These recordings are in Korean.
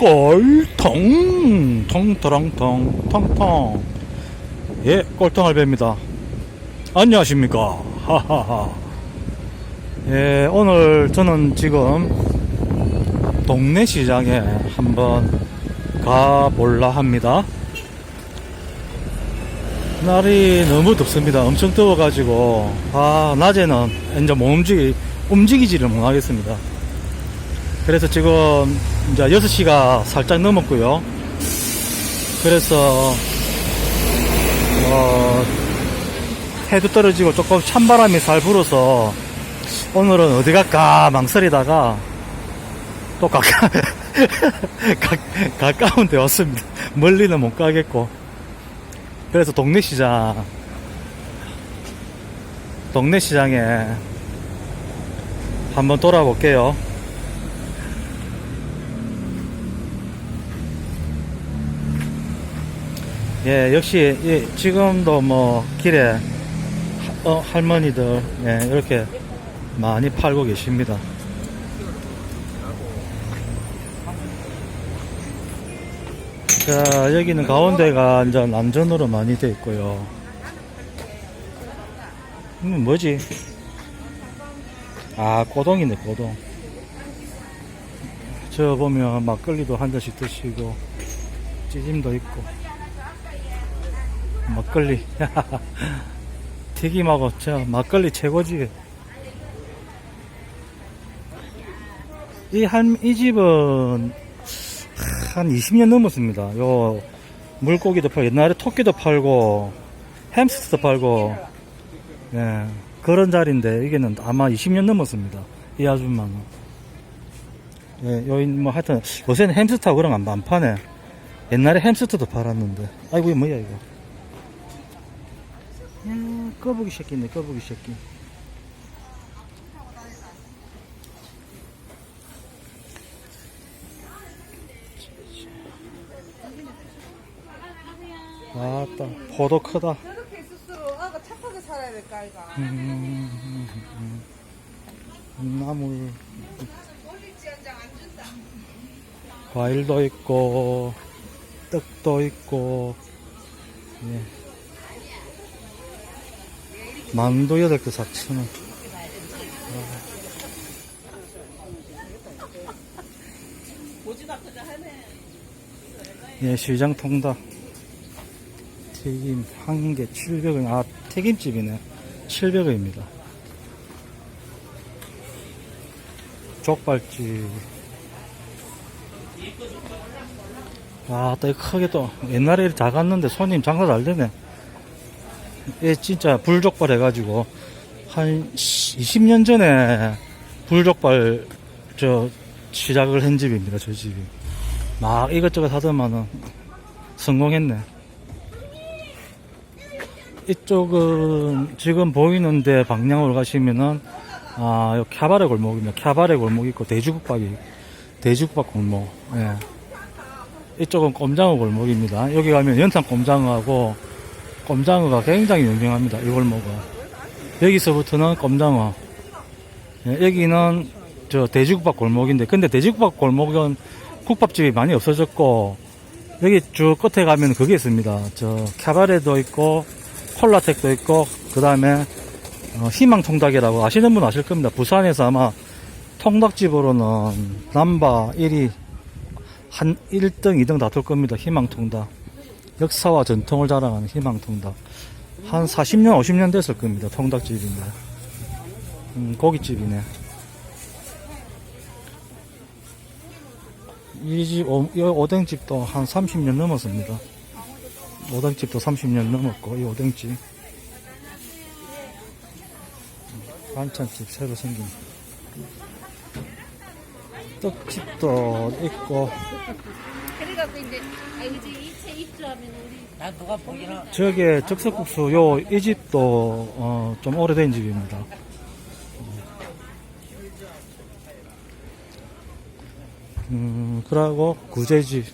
꼴통 통터렁통 통통. 예 꼴통을 뵙니다. 안녕하십니까. 하하하. 예 오늘 저는 지금 동네 시장에 한번 가볼라 합니다. 날이 너무 덥습니다. 엄청 더워 가지고. 아 낮에는 이제 못 움직이 움직이지를 못하겠습니다. 그래서 지금 이제 6시가 살짝 넘었고요. 그래서 어, 해도 떨어지고 조금 찬바람이 살 불어서 오늘은 어디 갈까 망설이다가 또 가까 가, 가까운 데 왔습니다. 멀리는 못 가겠고 그래서 동네 시장 동네 시장에 한번 돌아볼게요. 예, 역시 예, 지금도 뭐 길에 하- 어, 할머니들 예, 이렇게 많이 팔고 계십니다. 자, 여기는 가운데가 이제 난전으로 많이 돼 있고요. 음, 뭐지? 아, 꼬동이네, 꼬동. 저 보면 막걸리도 한 잔씩 드시고, 찌짐도 있고. 막걸리. 튀김하고 저 막걸리 최고지. 이 한, 이 집은 한 20년 넘었습니다. 요 물고기도 팔고 옛날에 토끼도 팔고 햄스터도 팔고 예, 그런 자리인데 이게는 아마 20년 넘었습니다. 이 아줌마는. 예, 여기 뭐 하여튼 요새는 햄스터 그런 거안 파네. 옛날에 햄스터도 팔았는데. 아이고 뭐야 이거. 야, 꺼부기 새끼네, 꺼부기 새끼. 아따, 포도 크다. 저렇게 있을수록 아가 착하게 살아야 될까 아이가 음, 나물, 올리지한장 안 준다 과일도 있고, 떡도 있고, 예. 만두 8개 4,000원. 예, 시장 통닭. 튀김 한 개 700원. 아, 튀김집이네. 700원입니다. 족발집. 아, 또 크게 또 옛날에 작았는데 손님 장사 잘 되네. 예, 진짜 불족발 해가지고 한 20년 전에 불족발 저 시작을 한 집입니다. 저 집이 막 이것저것 하더만은 성공했네. 이쪽은 지금 보이는데 방향으로 가시면은 아, 요 캬바레 골목입니다. 캬바레 골목 있고 돼지국밥이 돼지국밥 골목. 예. 이쪽은 꼼장어 골목입니다. 여기 가면 연탄 꼼장어하고 꼼장어가 굉장히 유명합니다. 이 골목은. 여기서부터는 꼼장어. 예, 여기는 저 돼지국밥 골목인데, 근데 돼지국밥 골목은 국밥집이 많이 없어졌고, 여기 쭉 끝에 가면 그게 있습니다. 저 캐바레도 있고, 콜라텍도 있고, 그 다음에 희망통닭이라고 아시는 분 아실 겁니다. 부산에서 아마 통닭집으로는 남바 1위 한 1등, 2등 다툴 겁니다. 희망통닭. 역사와 전통을 자랑하는 희망통닭. 한 40년, 50년 됐을 겁니다. 통닭집인데. 음, 고깃집이네. 이 집, 오, 이 오뎅집도 한 30년 넘었습니다. 오뎅집도 30년 넘었고, 이 오뎅집. 반찬집 새로 생긴. 떡집도 있고, 그래갖고 이제 아 이제 이체 입주하면 우리 나 누가 보기나 저게 적석국수 요 이 집도 어, 좀 오래된 집입니다. 음, 그러고 구제집.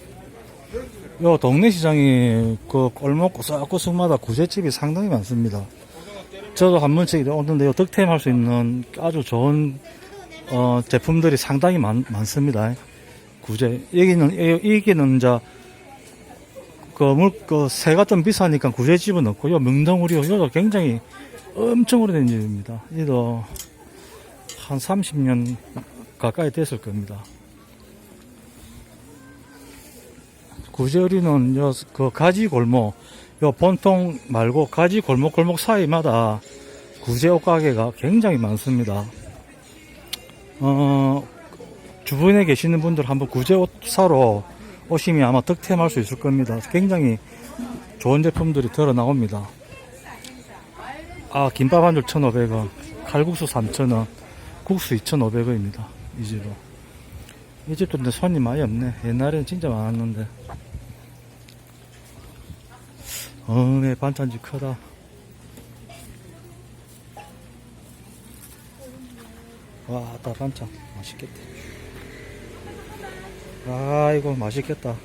요 동네 시장이 그 골목 구석구석마다 구제집이 상당히 많습니다. 저도 한 번씩 오는데 요 득템 할 수 있는 아주 좋은 어, 제품들이 상당히 많, 많습니다. 구제. 여기는, 여기는 이제, 그, 물, 그, 새가 좀 비싸니까 구제집은 없고요. 명동우리, 여기가 굉장히 엄청 오래된 집입니다. 이도 한 30년 가까이 됐을 겁니다. 구제우리는 요, 그 가지 골목, 요 본통 말고 가지 골목 골목 사이마다 구제 옷 가게가 굉장히 많습니다. 어, 주변에 계시는 분들 한번 구제 옷 사러 오시면 아마 득템할 수 있을 겁니다. 굉장히 좋은 제품들이 들어 나옵니다. 아, 김밥 한 줄 1,500원, 칼국수 3,000원, 국수 2,500원입니다. 이 집은. 이 집도 근데 손이 많이 없네. 옛날에는 진짜 많았는데. 어메, 반찬집 크다. 와, 다 반찬. 맛있겠다. 아, 이거 맛있겠다.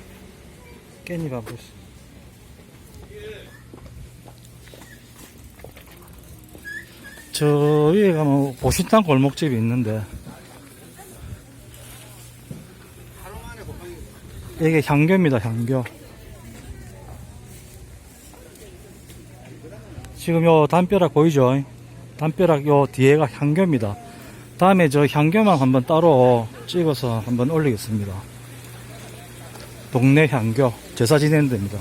깻잎 보시. 저 위에 가면 보신탕 골목집이 있는데 이게 향교입니다 향교 지금 요 담벼락 보이죠 담벼락 요 뒤에가 향교입니다 다음에 저 향교만 한번 따로 찍어서 한번 올리겠습니다. 동네 향교. 제사 지내는 데입니다.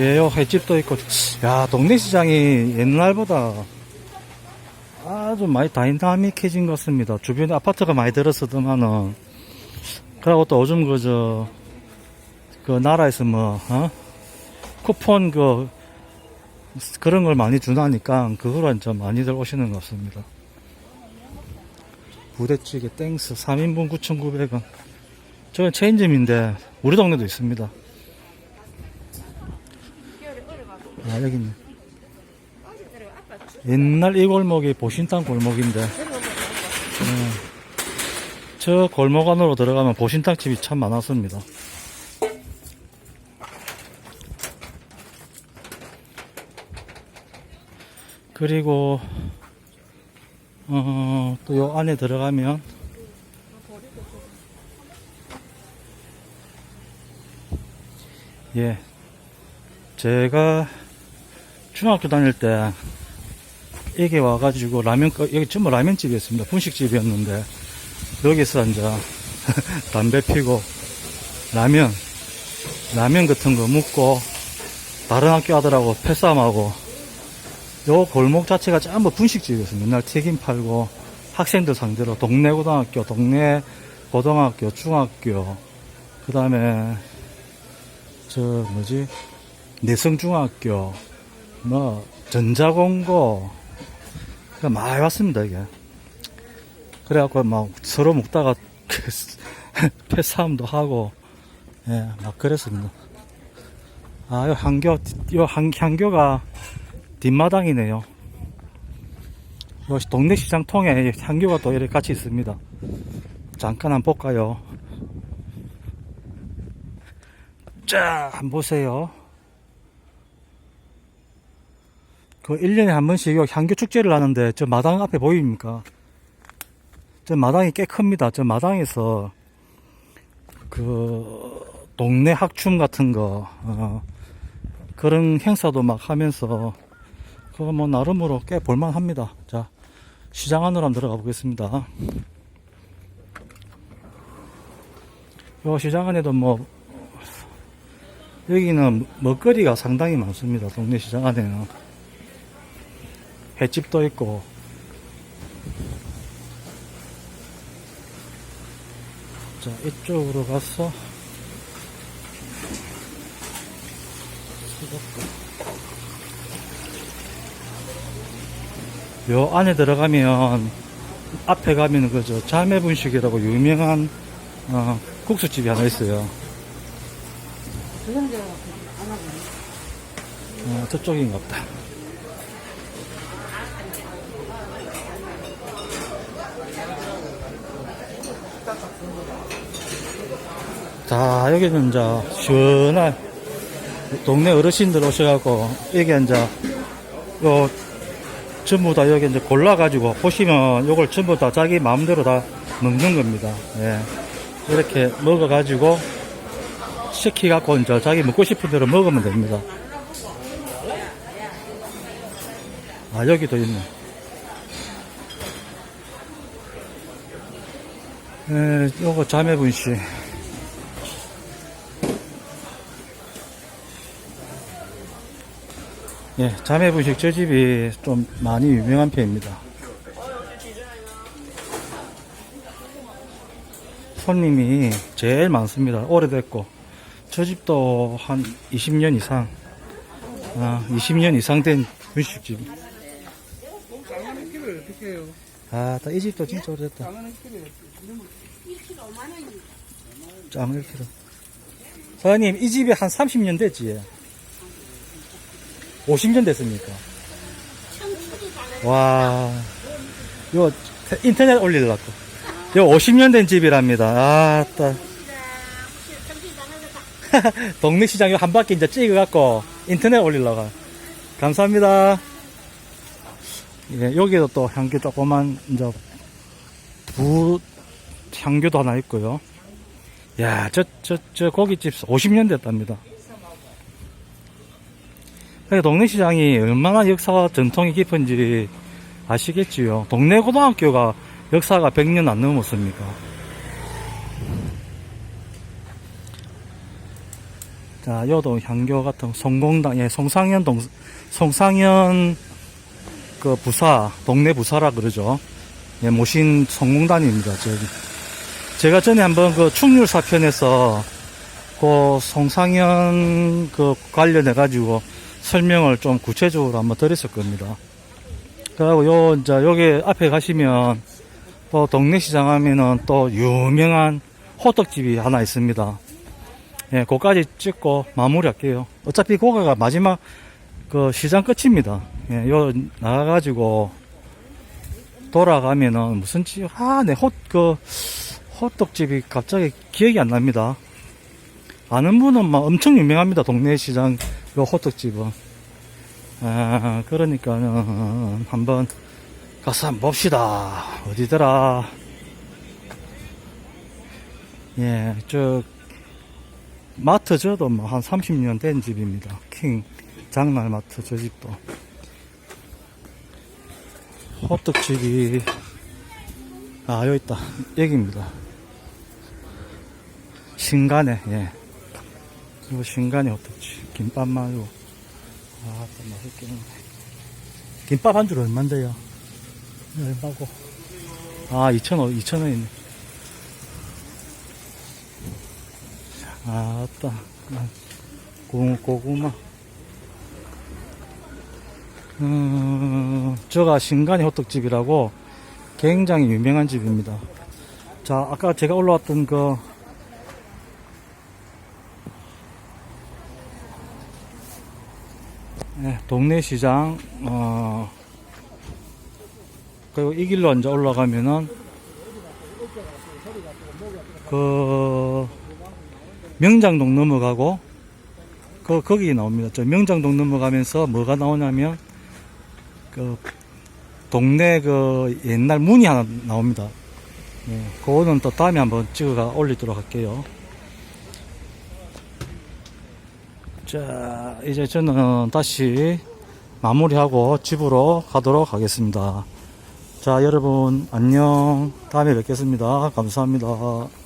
예요 횟집도 있고. 야 동네 시장이 옛날보다 아주 많이 다이나믹해진 것 같습니다. 주변에 아파트가 많이 들었었더만은. 그리고 또 요즘 그저 그 나라에서 뭐 어? 쿠폰 그 그런 걸 많이 주나니까 그거로 좀 많이들 오시는 것 같습니다 부대찌개 땡스 3인분 9,900원 저건 체인점인데 우리 동네도 있습니다 아, 여기 있네. 옛날 이 골목이 보신탕 골목인데, 예. 저 골목 안으로 들어가면 보신탕 집이 참 많았습니다. 그리고, 어, 또 요 안에 들어가면, 예, 제가 중학교 다닐 때 여기 와가지고 라면 거- 여기 전부 라면집이었습니다. 분식집이었는데 여기서 이제 담배 피고 라면 라면 같은 거 먹고 다른 학교 아들하고 패싸움하고 요 골목 자체가 전부 분식집이었습니다. 맨날 튀김 팔고 학생들 상대로 동네 고등학교, 동네 고등학교, 중학교. 그 다음에 저 뭐지? 내성중학교 뭐 전자공고. 그 많이 왔습니다 이게. 그래갖고 막 서로 먹다가 패싸움도 하고 예 막 그랬습니다. 아요 향교 요 향, 향교가 뒷마당이네요 요 동네 시장 통에 향교가 또 이렇게 같이 있습니다 잠깐 한번 볼까요 자, 한번 보세요. 그 1년에 한 번씩 요 향교 축제를 하는데 저 마당 앞에 보입니까? 저 마당이 꽤 큽니다. 저 마당에서 그 동네 학춤 같은 거 어, 그런 행사도 막 하면서 그거 뭐 나름으로 꽤 볼만합니다. 자, 시장 안으로 한번 들어가 보겠습니다. 요 시장 안에도 뭐 여기는 먹거리가 상당히 많습니다. 동네 시장 안에는. 횟집도 있고. 자, 이쪽으로 가서. 요 안에 들어가면, 앞에 가면 그저 자매분식이라고 유명한, 어, 국수집이 하나 있어요. 어, 저쪽인가 보다. 자, 여기는 이제 시원한 동네 어르신들 오셔갖고, 여기 이제, 요, 전부 다 여기 이제 골라가지고 보시면 요걸 전부 다 자기 마음대로 다 먹는 겁니다. 예. 이렇게 먹어가지고 시키갖고 이제 자기 먹고 싶은 대로 먹으면 됩니다. 아, 여기도 있네. 에, 요거 자매분식. 예, 자매분식 저 집이 좀 많이 유명한 편입니다. 손님이 제일 많습니다. 오래됐고. 저 집도 한 20년 이상, 아, 20년 이상 된 분식집. 아, 이 집도 진짜 오래됐다. 짱 1kg. 사장님, 이 집이 한 30년 됐지? 50년 됐습니까? 와, 요, 인터넷 올리려고. 요 50년 된 집이랍니다. 아, 따. 동네 시장 한 바퀴 이제 찍어갖고 인터넷 올리려고. 감사합니다. 예, 여기도 또 향교 조그만, 이제, 부, 향교도 하나 있고요. 야, 저, 저, 저 고깃집 50년 됐답니다. 그러니까 동네 시장이 얼마나 역사와 전통이 깊은지 아시겠지요. 동네 고등학교가 역사가 100년 안 넘었습니까? 자, 요도 향교 같은 성공당, 예, 송상현 동, 송상현 그 부사, 동네 부사라 그러죠. 예, 모신 성공단입니다, 저기. 제가 전에 한번 그 충률사 편에서 그 송상현 그 관련해가지고 설명을 좀 구체적으로 한번 드렸을 겁니다. 그리고 요, 이제 여기 앞에 가시면 또 동네 시장 하면은 또 유명한 호떡집이 하나 있습니다. 예, 그까지 찍고 마무리 할게요. 어차피 그거가 마지막 그 시장 끝입니다. 예, 요 나가가지고 돌아가면은 무슨 집, 아, 네, 호, 그, 호떡집이 갑자기 기억이 안 납니다. 아는 분은 막 엄청 유명합니다. 동네 시장 요 호떡집은. 아, 그러니까는 한번 가서 한번 봅시다. 어디더라. 예, 저, 마트 저도 뭐 한 30년 된 집입니다. 킹 장날 마트 저 집도. 호떡집이, 아, 여기 있다. 여기입니다. 신간에, 예. 이거 신간이 호떡집. 김밥 말고. 아, 또 맛있겠는데. 김밥 한 줄 얼만데요? 얼마고? 아, 2,000원, 2,000원이네. 아, 따. 고, 고구마. 음, 저가 신간이 호떡집이라고 굉장히 유명한 집입니다. 자, 아까 제가 올라왔던 그, 동네 시장, 어, 그리고 이 길로 이제 올라가면은, 그, 명장동 넘어가고, 그, 거기 나옵니다. 저 명장동 넘어가면서 뭐가 나오냐면, 그, 동네 그 옛날 문이 하나 나옵니다. 예, 그거는 또 다음에 한번 찍어가 올리도록 할게요. 자, 이제 저는 다시 마무리하고 집으로 가도록 하겠습니다. 자, 여러분, 안녕. 다음에 뵙겠습니다. 감사합니다.